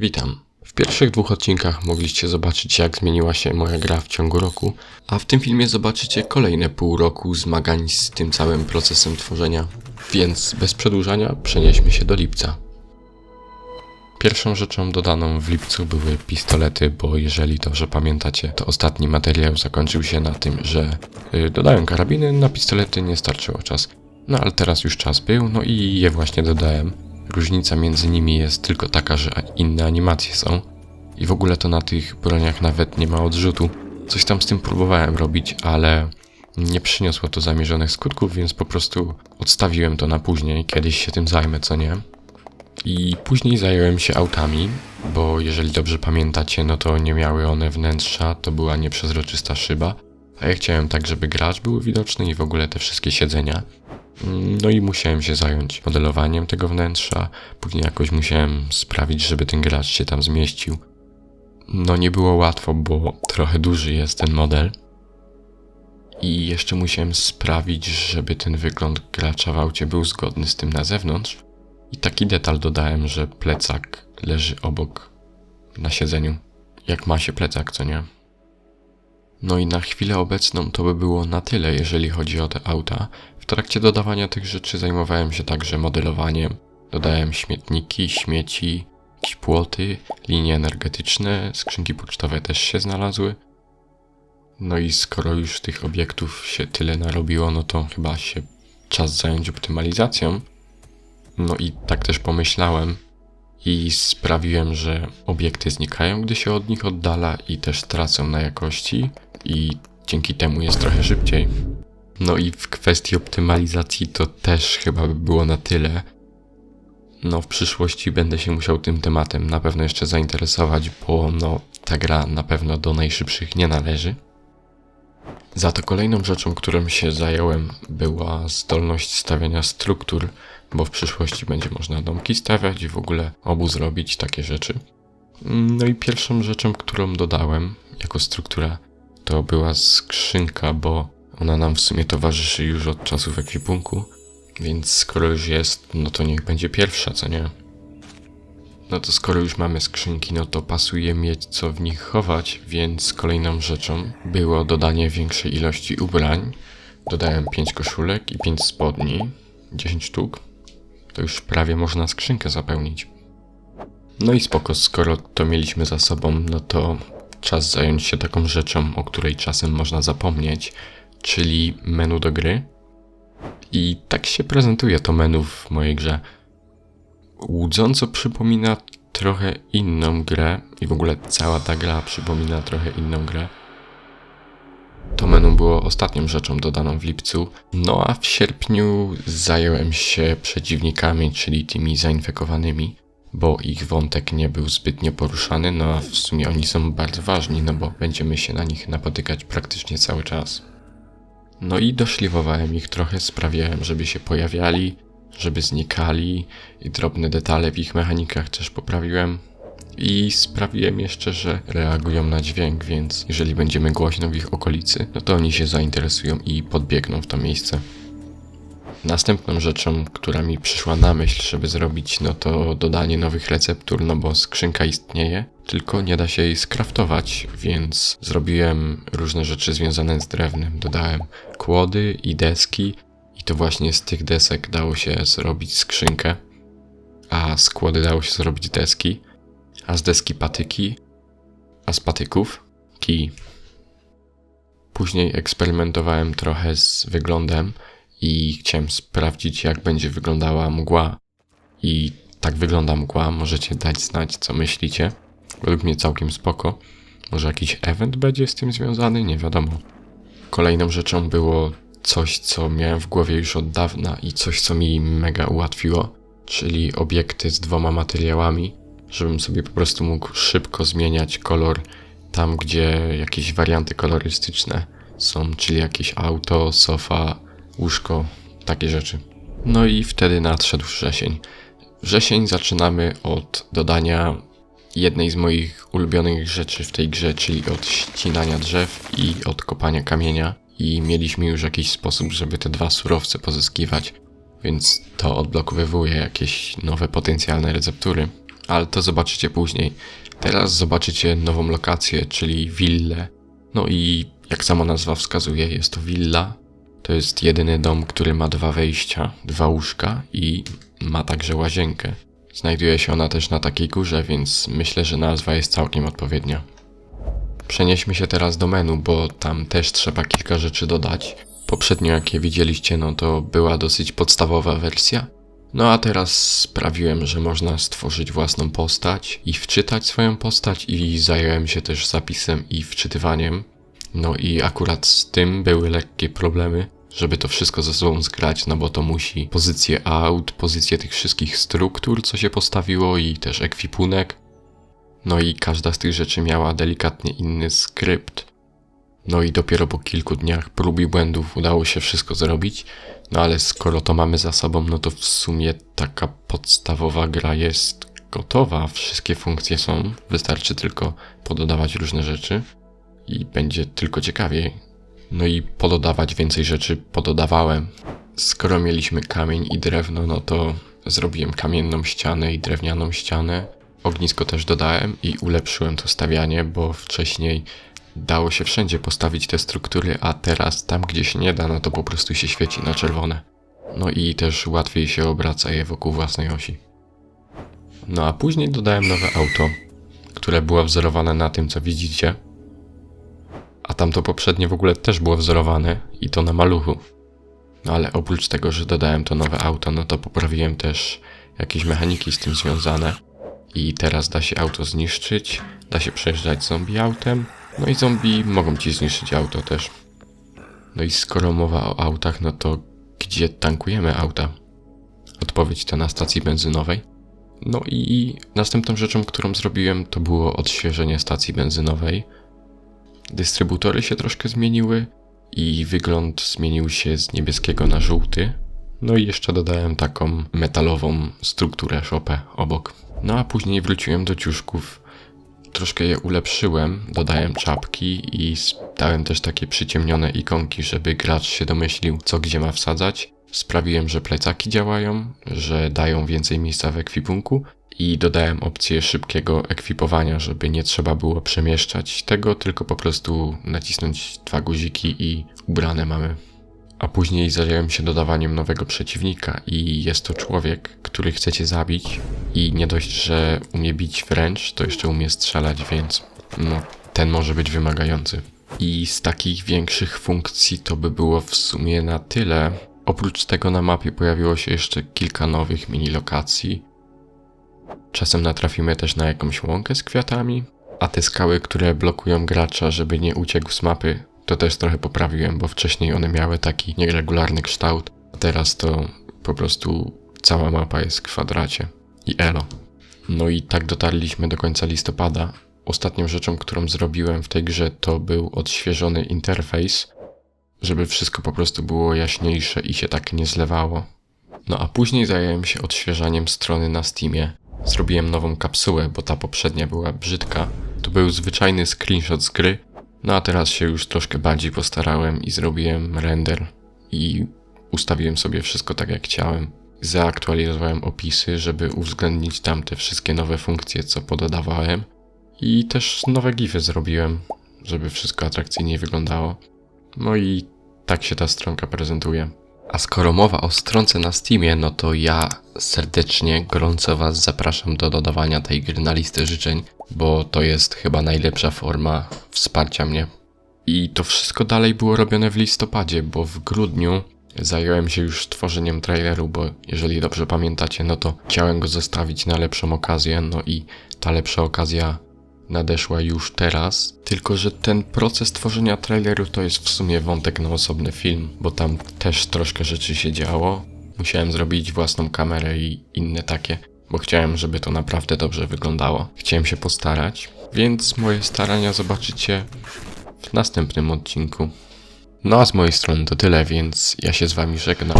Witam. W pierwszych dwóch odcinkach mogliście zobaczyć, jak zmieniła się moja gra w ciągu roku, a w tym filmie zobaczycie kolejne pół roku zmagań z tym całym procesem tworzenia. Więc bez przedłużania przenieśmy się do lipca. Pierwszą rzeczą dodaną w lipcu były pistolety, bo jeżeli dobrze pamiętacie, to ostatni materiał zakończył się na tym, że y, dodałem karabiny, na pistolety nie starczyło czas. No ale teraz już czas był, no i je właśnie dodałem. Różnica między nimi jest tylko taka, że inne animacje są. I w ogóle to na tych broniach nawet nie ma odrzutu. Coś tam z tym próbowałem robić, ale nie przyniosło to zamierzonych skutków, więc po prostu odstawiłem to na później. Kiedyś się tym zajmę, co nie? I później zająłem się autami, bo jeżeli dobrze pamiętacie, no to nie miały one wnętrza, to była nieprzezroczysta szyba. A ja chciałem tak, żeby gracz był widoczny i w ogóle te wszystkie siedzenia. No i musiałem się zająć modelowaniem tego wnętrza. Później jakoś musiałem sprawić, żeby ten gracz się tam zmieścił. No nie było łatwo, bo trochę duży jest ten model. I jeszcze musiałem sprawić, żeby ten wygląd gracza w aucie był zgodny z tym na zewnątrz. I taki detal dodałem, że plecak leży obok na siedzeniu. Jak ma się plecak, co nie? No i na chwilę obecną to by było na tyle, jeżeli chodzi o te auta. Trakcie dodawania tych rzeczy zajmowałem się także modelowaniem. Dodałem śmietniki, śmieci, jakieś płoty, linie energetyczne, skrzynki pocztowe też się znalazły. No i skoro już tych obiektów się tyle narobiło, no to chyba się czas zająć optymalizacją. No i tak też pomyślałem i sprawiłem, że obiekty znikają, gdy się od nich oddala i też tracą na jakości i dzięki temu jest trochę szybciej. No i w kwestii optymalizacji to też chyba by było na tyle. No w przyszłości będę się musiał tym tematem na pewno jeszcze zainteresować, bo no ta gra na pewno do najszybszych nie należy. Za to kolejną rzeczą, którą się zająłem, była zdolność stawiania struktur, bo w przyszłości będzie można domki stawiać i w ogóle obóz robić takie rzeczy. No i pierwszą rzeczą, którą dodałem jako struktura, to była skrzynka, bo ona nam w sumie towarzyszy już od czasów ekwipunku, więc skoro już jest, no to niech będzie pierwsza, co nie? No to skoro już mamy skrzynki, no to pasuje mieć co w nich chować, więc kolejną rzeczą było dodanie większej ilości ubrań. Dodałem 5 koszulek i 5 spodni, 10 sztuk. To już prawie można skrzynkę zapełnić. No i spoko, skoro to mieliśmy za sobą, no to czas zająć się taką rzeczą, o której czasem można zapomnieć, czyli menu do gry. I tak się prezentuje to menu w mojej grze łudząco przypomina trochę inną grę i w ogóle cała ta gra przypomina trochę inną grę. To menu było ostatnią rzeczą dodaną w lipcu, no a w sierpniu zająłem się przeciwnikami, czyli tymi zainfekowanymi, bo ich wątek nie był zbytnio poruszany, no a w sumie oni są bardzo ważni, no bo będziemy się na nich napotykać praktycznie cały czas. No i doszliwowałem ich trochę, sprawiałem, żeby się pojawiali, żeby znikali i drobne detale w ich mechanikach też poprawiłem. I sprawiłem jeszcze, że reagują na dźwięk, więc jeżeli będziemy głośno w ich okolicy, no to oni się zainteresują i podbiegną w to miejsce. Następną rzeczą, która mi przyszła na myśl, żeby zrobić, no to dodanie nowych receptur, no bo skrzynka istnieje, tylko nie da się jej skraftować, więc zrobiłem różne rzeczy związane z drewnem. Dodałem kłody i deski, to właśnie z tych desek dało się zrobić skrzynkę, a z kłody dało się zrobić deski, a z deski patyki, a z patyków kij. Później eksperymentowałem trochę z wyglądem i chciałem sprawdzić, jak będzie wyglądała mgła. I tak wygląda mgła, możecie dać znać, co myślicie. Według mnie całkiem spoko. Może jakiś event będzie z tym związany, nie wiadomo. Kolejną rzeczą było coś, co miałem w głowie już od dawna i coś, co mi mega ułatwiło, czyli obiekty z dwoma materiałami, żebym sobie po prostu mógł szybko zmieniać kolor tam, gdzie jakieś warianty kolorystyczne są, czyli jakieś auto, sofa, łóżko, takie rzeczy. No i wtedy nadszedł wrzesień. Wrzesień zaczynamy od dodania jednej z moich ulubionych rzeczy w tej grze, czyli od ścinania drzew i od kopania kamienia i mieliśmy już jakiś sposób, żeby te dwa surowce pozyskiwać, więc to odblokowywuje jakieś nowe potencjalne receptury. ale to zobaczycie później. Teraz zobaczycie nową lokację, czyli willę. No i jak sama nazwa wskazuje, jest to willa. To jest jedyny dom, który ma dwa wejścia, dwa łóżka i ma także łazienkę. Znajduje się ona też na takiej górze, więc myślę, że nazwa jest całkiem odpowiednia. Przenieśmy się teraz do menu, bo tam też trzeba kilka rzeczy dodać. Poprzednio, jak je widzieliście, no to była dosyć podstawowa wersja. No a teraz sprawiłem, że można stworzyć własną postać i wczytać swoją postać i zająłem się też zapisem i wczytywaniem. No i akurat z tym były lekkie problemy, żeby to wszystko ze sobą zgrać, no bo to musi pozycję aut, pozycję tych wszystkich struktur, co się postawiło i też ekwipunek. No i każda z tych rzeczy miała delikatnie inny skrypt. No i dopiero po kilku dniach prób i błędów udało się wszystko zrobić. No ale skoro to mamy za sobą, no to w sumie taka podstawowa gra jest gotowa. Wszystkie funkcje są. Wystarczy tylko pododawać różne rzeczy i będzie tylko ciekawiej. No i pododawać więcej rzeczy pododawałem. Skoro mieliśmy kamień i drewno, no to zrobiłem kamienną ścianę i drewnianą ścianę. Ognisko też dodałem i ulepszyłem to stawianie, bo wcześniej dało się wszędzie postawić te struktury, a teraz tam gdzie się nie da, no to po prostu się świeci na czerwone. No i też łatwiej się obraca je wokół własnej osi. No a później dodałem nowe auto, które było wzorowane na tym, co widzicie. Tamto poprzednie w ogóle też było wzorowane i to na maluchu. No ale oprócz tego, że dodałem to nowe auto, no to poprawiłem też jakieś mechaniki z tym związane. I teraz da się auto zniszczyć, da się przejeżdżać zombie autem, no i zombie mogą ci zniszczyć auto też. No i skoro mowa o autach, no to gdzie tankujemy auta? Odpowiedź to na stacji benzynowej. No i następną rzeczą, którą zrobiłem, to było odświeżenie stacji benzynowej. Dystrybutory się troszkę zmieniły i wygląd zmienił się z niebieskiego na żółty. No i jeszcze dodałem taką metalową strukturę szopę obok. No a później wróciłem do ciuszków. Troszkę je ulepszyłem, dodałem czapki i dałem też takie przyciemnione ikonki, żeby gracz się domyślił, co gdzie ma wsadzać. Sprawiłem, że plecaki działają, że dają więcej miejsca w ekwipunku i dodałem opcję szybkiego ekwipowania, żeby nie trzeba było przemieszczać tego, tylko po prostu nacisnąć dwa guziki i ubrane mamy. A później zająłem się dodawaniem nowego przeciwnika i jest to człowiek, który chcecie zabić i nie dość, że umie bić wręcz, to jeszcze umie strzelać, więc no, ten może być wymagający. I z takich większych funkcji to by było w sumie na tyle. Oprócz tego na mapie pojawiło się jeszcze kilka nowych mini lokacji. Czasem natrafimy też na jakąś łąkę z kwiatami, a te skały, które blokują gracza, żeby nie uciekł z mapy, to też trochę poprawiłem, bo wcześniej one miały taki nieregularny kształt, a teraz to po prostu cała mapa jest w kwadracie i elo. No i tak dotarliśmy do końca listopada. Ostatnią rzeczą, którą zrobiłem w tej grze, to był odświeżony interfejs, żeby wszystko po prostu było jaśniejsze i się tak nie zlewało. No a później zająłem się odświeżaniem strony na Steamie. Zrobiłem nową kapsułę, bo ta poprzednia była brzydka. To był zwyczajny screenshot z gry, no a teraz się już troszkę bardziej postarałem i zrobiłem render i ustawiłem sobie wszystko tak jak chciałem. Zaaktualizowałem opisy, żeby uwzględnić tam te wszystkie nowe funkcje, co pododawałem. I też nowe gify zrobiłem, żeby wszystko atrakcyjniej wyglądało. No i tak się ta stronka prezentuje. A skoro mowa o stronce na Steamie, no to ja serdecznie, gorąco Was zapraszam do dodawania tej gry na listę życzeń, bo to jest chyba najlepsza forma wsparcia mnie. I to wszystko dalej było robione w listopadzie, bo w grudniu zająłem się już tworzeniem traileru, bo jeżeli dobrze pamiętacie, no to chciałem go zostawić na lepszą okazję, no i ta lepsza okazja nadeszła już teraz. Tylko, że ten proces tworzenia traileru to jest w sumie wątek na osobny film, bo tam też troszkę rzeczy się działo. Musiałem zrobić własną kamerę i inne takie, bo chciałem, żeby to naprawdę dobrze wyglądało. Chciałem się postarać, więc moje starania zobaczycie w następnym odcinku. No a z mojej strony to tyle, więc ja się z wami żegnam.